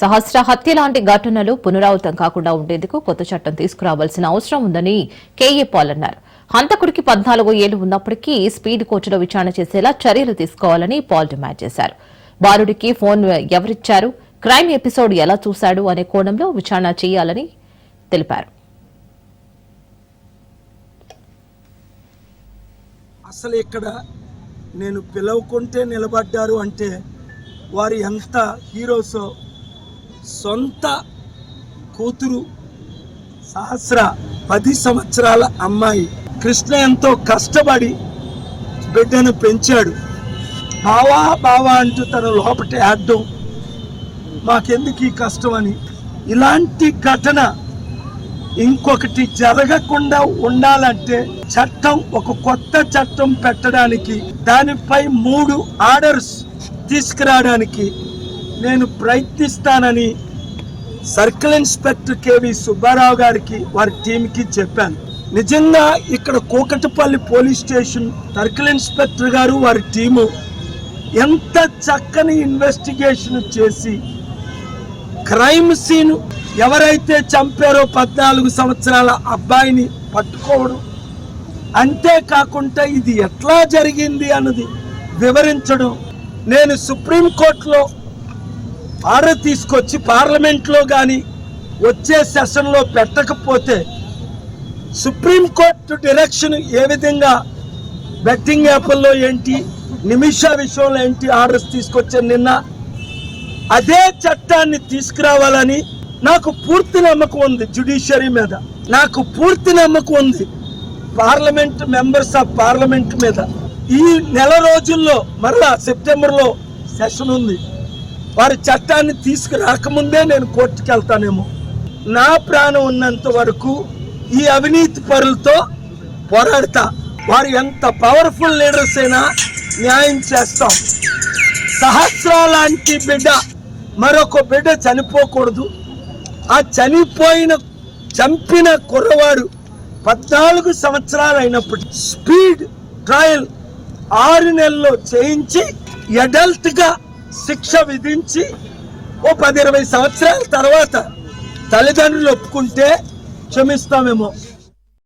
సహస్ర హత్య లాంటి ఘటనలు పునరావృతం కాకుండా ఉండేందుకు కొత్త చట్టం తీసుకురావాల్సిన అవసరం ఉందని కేఏ పాల్ అన్నారు. హంతకుడికి పద్నాలుగో ఏళ్ళు ఉన్నప్పటికీ స్పీడ్ కోర్టులో విచారణ చేసేలా చర్యలు తీసుకోవాలని పాల్ డిమాండ్ చేశారు. బాలుడికి ఫోన్ ఎవరిచ్చారు? క్రైమ్ ఎపిసోడ్ ఎలా చూశాడు అనే కోణంలో విచారణ చేయాలని తెలిపారు. అసలు ఇక్కడ నేను పిలవకుంటే నిలబడ్డారు అంటే వారు ఎంత హీరోసో సొంత కూతురు సహస్ర పది సంవత్సరాల అమ్మాయి కృష్ణ ఎంతో కష్టపడి బిడ్డను పెంచాడు. బావా బావా అంటూ తన లోపట ఆడడం మాకెందుకు ఈ కష్టం అని ఇలాంటి ఘటన ఇంకొకటి జరగకుండా ఉండాలంటే చట్టం ఒక కొత్త చట్టం పెట్టడానికి దానిపై మూడు ఆర్డర్స్ తీసుకురావడానికి నేను ప్రయత్నిస్తానని సర్కిల్ ఇన్స్పెక్టర్ కేవి సుబ్బారావు గారికి వారి టీంకి చెప్పాను. నిజంగా ఇక్కడ Kukatpally police station circle inspector గారు వారి టీము ఎంత చక్కని ఇన్వెస్టిగేషన్ చేసి క్రైమ్ సీన్ ఎవరైతే చంపారో పద్నాలుగు సంవత్సరాల అబ్బాయిని పట్టుకోవడం. అంతేకాకుండా ఇది ఎట్లా జరిగింది అన్నది వివరించడం. నేను సుప్రీంకోర్టులో ఆర్డర్ తీసుకొచ్చి పార్లమెంట్లో కానీ వచ్చే సెషన్లో పెట్టకపోతే సుప్రీంకోర్టు డైరెక్షన్ ఏ విధంగా బెట్టింగ్ యాప్ల్లో ఏంటి నిమిష విషయంలో ఏంటి ఆర్డర్స్ తీసుకొచ్చాను నిన్న అదే చట్టాన్ని తీసుకురావాలని నాకు పూర్తి నమ్మకం ఉంది జ్యుడిషియరీ మీద. నాకు పూర్తి నమ్మకం ఉంది. పార్లమెంట్ మెంబర్స్ ఆఫ్ పార్లమెంట్ మీద. ఈ నెల రోజుల్లో మరలా సెప్టెంబర్లో సెషన్ ఉంది. వారి చట్టాన్ని తీసుకురాకముందే నేను కోర్టుకు వెళ్తానేమో నా ప్రాణం ఉన్నంత వరకు ఈ అవినీతి పరులతో పోరాడతా. వారు ఎంత పవర్ఫుల్ లీడర్స్ అయినా న్యాయం చేస్తాం. సహస్రాలాంటి బిడ్డ మరొక బిడ్డ చనిపోకూడదు. ఆ చనిపోయిన చంపిన కుర్రవాడు పద్నాలుగు సంవత్సరాలు అయినప్పుడు స్పీడ్ ట్రయల్ ఆరు నెలల్లో చేయించి అడల్ట్గా శిక్ష విధించి ఓ పది ఇరవై సంవత్సరాల తర్వాత తల్లిదండ్రులు ఒప్పుకుంటే క్షమిస్తామేమో.